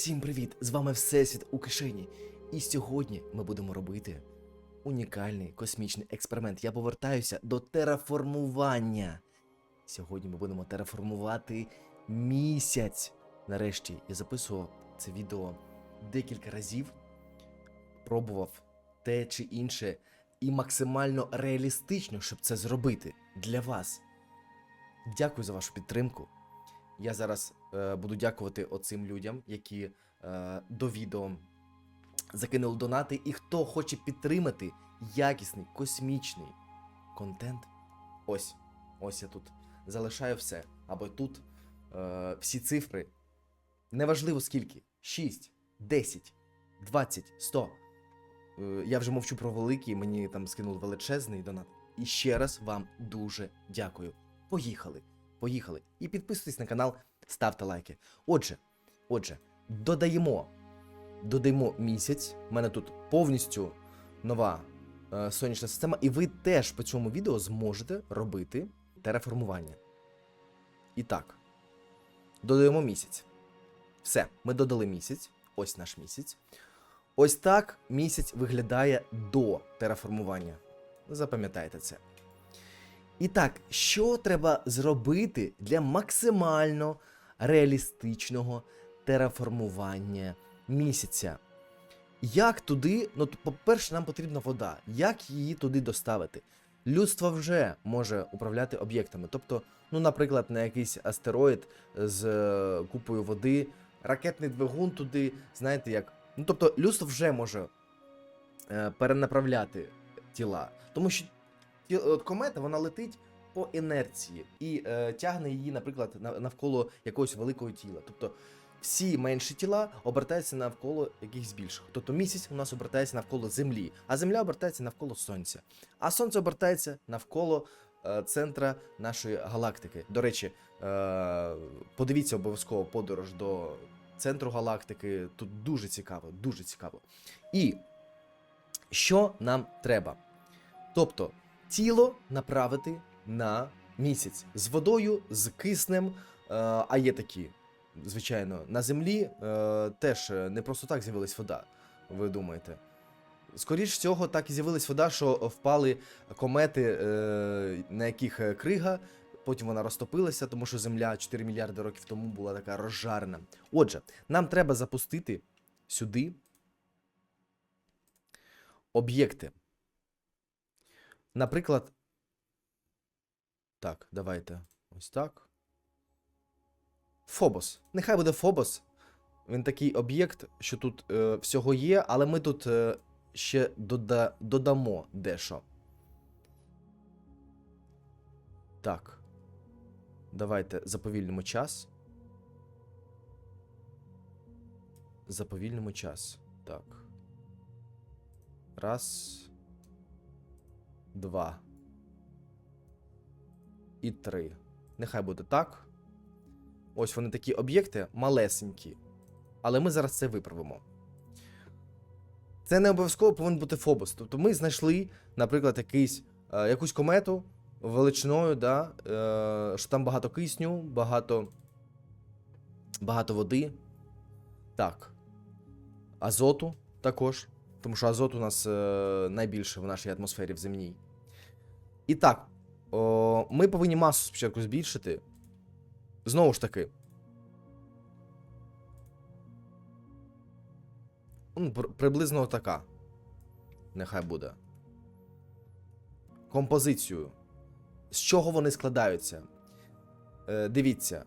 Всім привіт! З вами Всесвіт у кишені. І сьогодні ми будемо робити унікальний космічний експеримент. Я повертаюся до тераформування. Сьогодні ми будемо тераформувати місяць. Нарешті я записував це відео декілька разів, пробував те чи інше, і максимально реалістично, щоб це зробити для вас. Дякую за вашу підтримку. Я зараз е, буду дякувати оцим людям, які е, до відео закинули донати. І хто хоче підтримати якісний космічний контент. Ось, ось я тут залишаю все. Або тут е, всі цифри. Неважливо скільки: 6, 10, 20, 100. Е, я вже мовчу про великі, мені там скинули величезний донат. І ще раз вам дуже дякую. Поїхали! Поїхали. І підписуйтесь на канал, ставте лайки. Отже, отже, додаємо. Додаємо місяць. У мене тут повністю нова е, сонячна система, і ви теж по цьому відео зможете робити тереформування. І так, додаємо місяць. Все, ми додали місяць. Ось наш місяць. Ось так місяць виглядає до тераформування. Запам'ятайте це. І так, що треба зробити для максимально реалістичного тераформування місяця? Як туди, ну, по-перше, нам потрібна вода. Як її туди доставити? Людство вже може управляти об'єктами. Тобто, ну, наприклад, на якийсь астероїд з е, купою води, ракетний двигун туди, знаєте як. Ну, тобто, людство вже може е, перенаправляти тіла. Тому що от комета вона летить по інерції і е, тягне її, наприклад, навколо якогось великого тіла. Тобто всі менші тіла обертаються навколо якихось більших. Тобто місяць у нас обертається навколо Землі, а Земля обертається навколо Сонця. А Сонце обертається навколо е, центра нашої галактики. До речі, е, подивіться обов'язково подорож до центру галактики. Тут дуже цікаво, дуже цікаво. І що нам треба? Тобто тіло направити на місяць з водою, з киснем. Е, а є такі, звичайно, на землі е, теж не просто так з'явилась вода. Ви думаєте? Скоріш всього, так і з'явилась вода, що впали комети, е, на яких крига. Потім вона розтопилася, тому що Земля 4 мільярди років тому була така розжарена. Отже, нам треба запустити сюди об'єкти. Наприклад. Так, давайте. Ось так. Фобос. Нехай буде Фобос. Він такий об'єкт, що тут е, всього є, але ми тут е, ще дода- додамо дещо. Так. Давайте заповільнимо час. Заповільнимо час. Так. Раз. Два. І три. Нехай буде так. Ось вони такі об'єкти малесенькі. Але ми зараз це виправимо. Це не обов'язково повинен бути Фобос. Тобто ми знайшли, наприклад, якийсь, е, якусь комету величиною, да, е, що там багато кисню, багато, багато води. Так. Азоту також. Тому що азот у нас е, найбільше в нашій атмосфері в земній. І так, о, ми повинні масу спочатку збільшити. Знову ж таки. Ну, приблизно така. Нехай буде. Композицію. З чого вони складаються? Е, дивіться.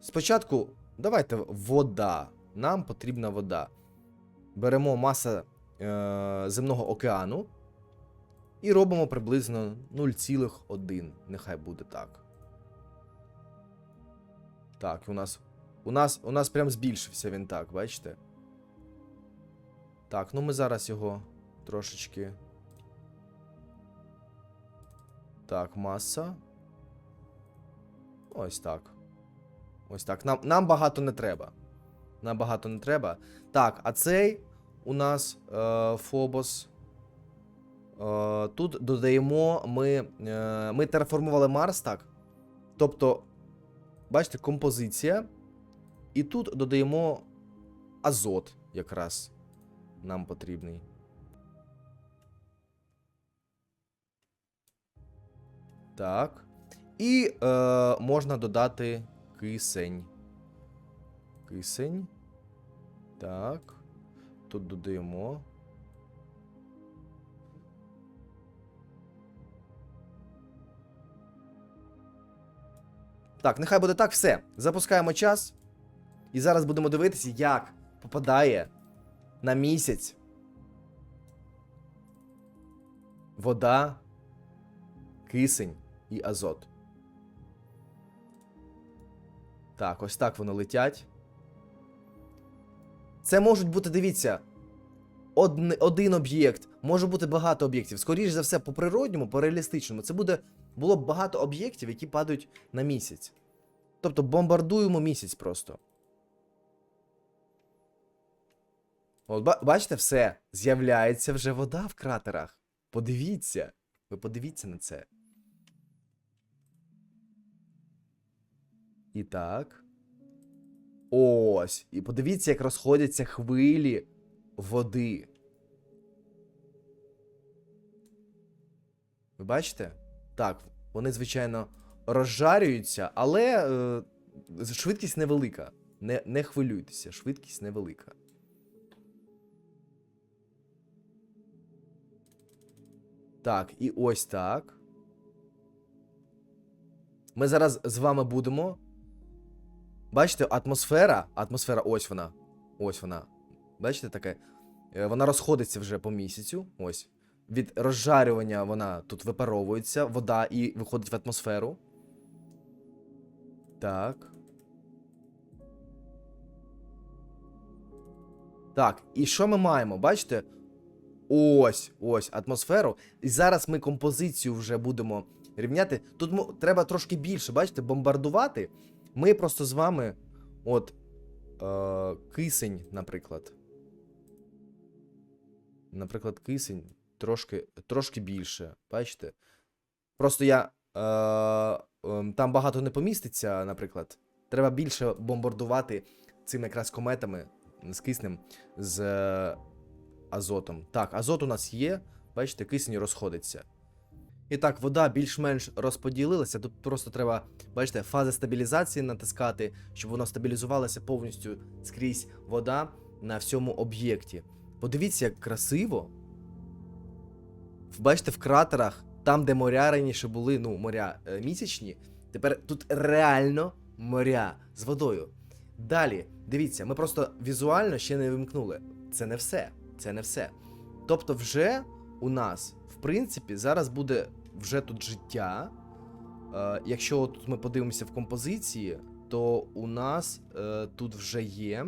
Спочатку, давайте вода. Нам потрібна вода. Беремо маса земного океану і робимо приблизно 0,1. Нехай буде так. Так, у нас. У нас, у нас прям збільшився він так, бачите? Так, ну ми зараз його трошечки. Так, маса. Ось так. Ось так. Нам, нам багато не треба. Нам багато не треба. Так, а цей у нас е, Фобос. Е, тут додаємо ми. Е, ми тераформували Марс, так. Тобто, бачите, композиція. І тут додаємо азот якраз нам потрібний. Так. І е, можна додати кисень. Кисень. Так. Тут додаємо. Так, нехай буде так, все. Запускаємо час. І зараз будемо дивитися, як попадає на місяць вода, кисень і азот. Так, ось так вони летять. Це можуть бути, дивіться, одн, один об'єкт, може бути багато об'єктів. Скоріше за все, по природньому, по реалістичному, це буде було б багато об'єктів, які падають на місяць. Тобто бомбардуємо місяць просто. От, бачите, все. З'являється вже вода в кратерах. Подивіться. Ви подивіться на це. І так. Ось. І подивіться, як розходяться хвилі води. Ви бачите? Так, вони, звичайно, розжарюються, але е, швидкість невелика. Не, не хвилюйтеся, швидкість невелика. Так, і ось так. Ми зараз з вами будемо. Бачите, атмосфера. Атмосфера, ось вона. Ось вона. Бачите, таке? Е, Вона розходиться вже по місяцю. Ось. Від розжарювання вона тут випаровується, вода і виходить в атмосферу. Так. Так, і що ми маємо? Бачите? Ось, ось атмосферу. І зараз ми композицію вже будемо рівняти. Тут треба трошки більше, бачите, бомбардувати. Ми просто з вами. От. Е, кисень, наприклад. Наприклад, кисень трошки, трошки більше. Бачите? Просто я. Е, е, там багато не поміститься, наприклад. Треба більше бомбардувати цими якраз кометами з киснем з е, азотом. Так, азот у нас є. Бачите, кисень розходиться. І так, вода більш-менш розподілилася. Тут просто треба, бачите, фази стабілізації натискати, щоб воно стабілізувалося повністю скрізь вода на всьому об'єкті. Подивіться, як красиво. Бачите, в кратерах, там, де моря раніше були, ну, моря е, місячні, тепер тут реально моря з водою. Далі, дивіться, ми просто візуально ще не вимкнули. Це не все. Це не все. Тобто, вже у нас, в принципі, зараз буде вже тут життя. Е, якщо тут ми подивимося в композиції, то у нас е, тут вже є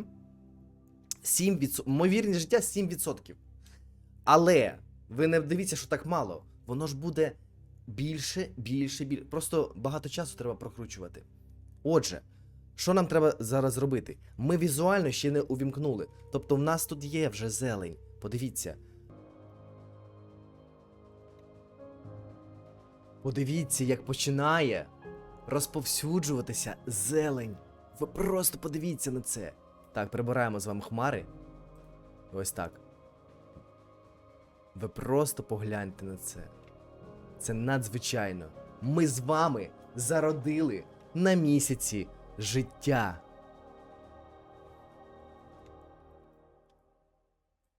7%, ймовірність життя 7%. Але ви не дивіться, що так мало. Воно ж буде більше, більше, більше. Просто багато часу треба прокручувати. Отже, що нам треба зараз зробити? Ми візуально ще не увімкнули. Тобто, в нас тут є вже зелень. Подивіться. Подивіться, як починає розповсюджуватися зелень. Ви просто подивіться на це. Так, прибираємо з вами хмари. Ось так. Ви просто погляньте на це. Це надзвичайно. Ми з вами зародили на місяці життя.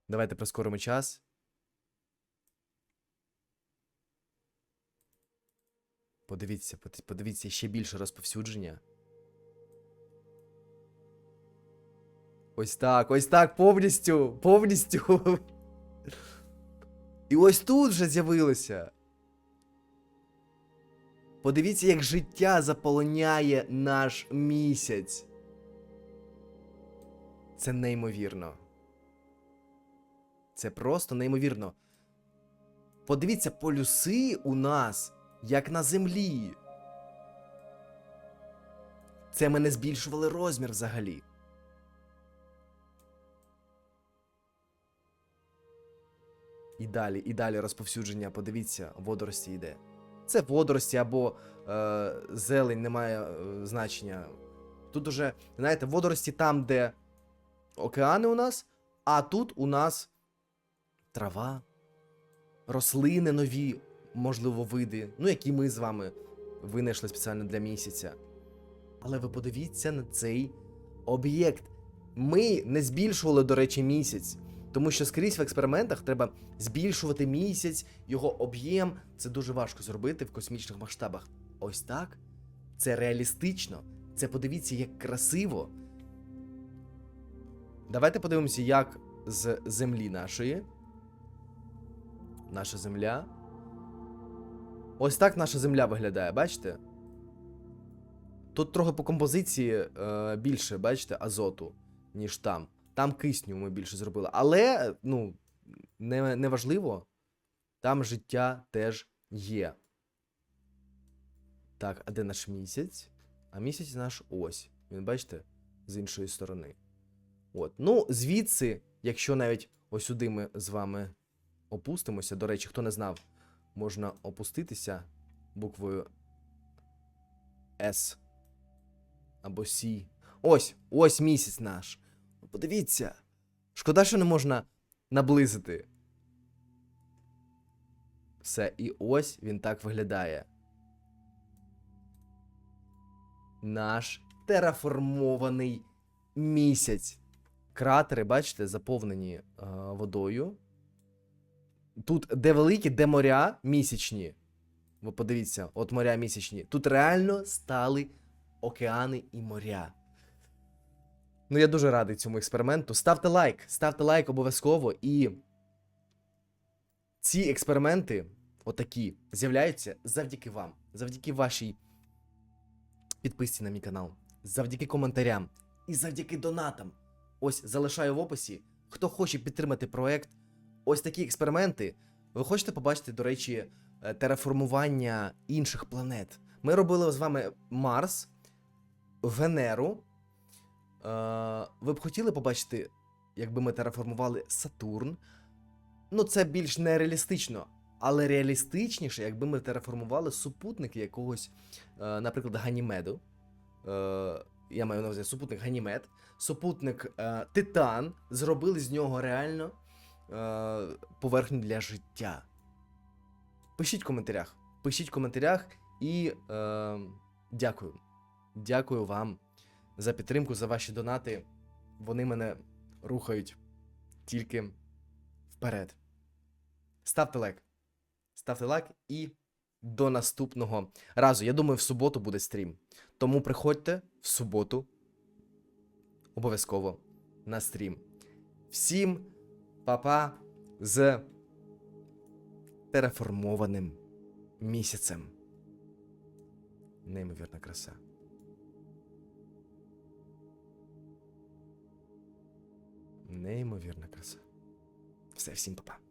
Давайте прискоримо час. Подивіться, подивіться ще більше розповсюдження. Ось так, ось так, повністю, повністю. І ось тут вже з'явилося. Подивіться, як життя заполоняє наш місяць. Це неймовірно. Це просто неймовірно. Подивіться, полюси у нас, як на землі. Це ми не збільшували розмір взагалі. І далі, і далі розповсюдження, подивіться, водорості йде. Це водорості або е, зелень не має е, значення. Тут уже, знаєте, водорості там, де океани у нас, а тут у нас трава, рослини нові, можливо, види, ну, які ми з вами винайшли спеціально для місяця. Але ви подивіться на цей об'єкт. Ми не збільшували, до речі, місяць. Тому що скрізь в експериментах треба збільшувати місяць, його об'єм. Це дуже важко зробити в космічних масштабах. Ось так. Це реалістично. Це подивіться, як красиво. Давайте подивимося, як з землі нашої. Наша земля. Ось так наша земля виглядає, бачите? Тут трохи по композиції е, більше, бачите, азоту, ніж там. Там кисню ми більше зробили. Але, ну, не, не важливо, там життя теж є. Так, а де наш місяць? А місяць наш ось. Він, бачите, з іншої сторони. От. Ну, звідси, якщо навіть ось сюди ми з вами опустимося. До речі, хто не знав, можна опуститися буквою S або C. Ось, ось місяць наш. Подивіться. Шкода, що не можна наблизити. Все, і ось він так виглядає. Наш тераформований місяць. Кратери, бачите, заповнені е, водою. Тут, де великі, де моря місячні. Ви подивіться, от моря місячні. Тут реально стали океани і моря. Ну, я дуже радий цьому експерименту. Ставте лайк, ставте лайк обов'язково. І ці експерименти, отакі, з'являються завдяки вам, завдяки вашій підписці на мій канал, завдяки коментарям і завдяки донатам. Ось залишаю в описі. Хто хоче підтримати проект, ось такі експерименти. Ви хочете побачити, до речі, е, тераформування інших планет. Ми робили з вами Марс, Венеру. Е, ви б хотіли побачити, якби ми тераформували Сатурн? Ну, це більш нереалістично, але реалістичніше, якби ми тераформували супутники якогось, е, наприклад, Ганімеду. Я маю на увазі супутник Ганімед, супутник Титан, зробили з нього реально е, поверхню для життя. Пишіть в коментарях. Пишіть в коментарях і е, дякую. Дякую вам за підтримку, за ваші донати. Вони мене рухають тільки вперед. Ставте лайк. Ставте лайк і до наступного разу. Я думаю, в суботу буде стрім. Тому приходьте в суботу обов'язково на стрім. Всім папа з тереформованим місяцем. Неймовірна краса. Неймовірна краса. Все, всім папа.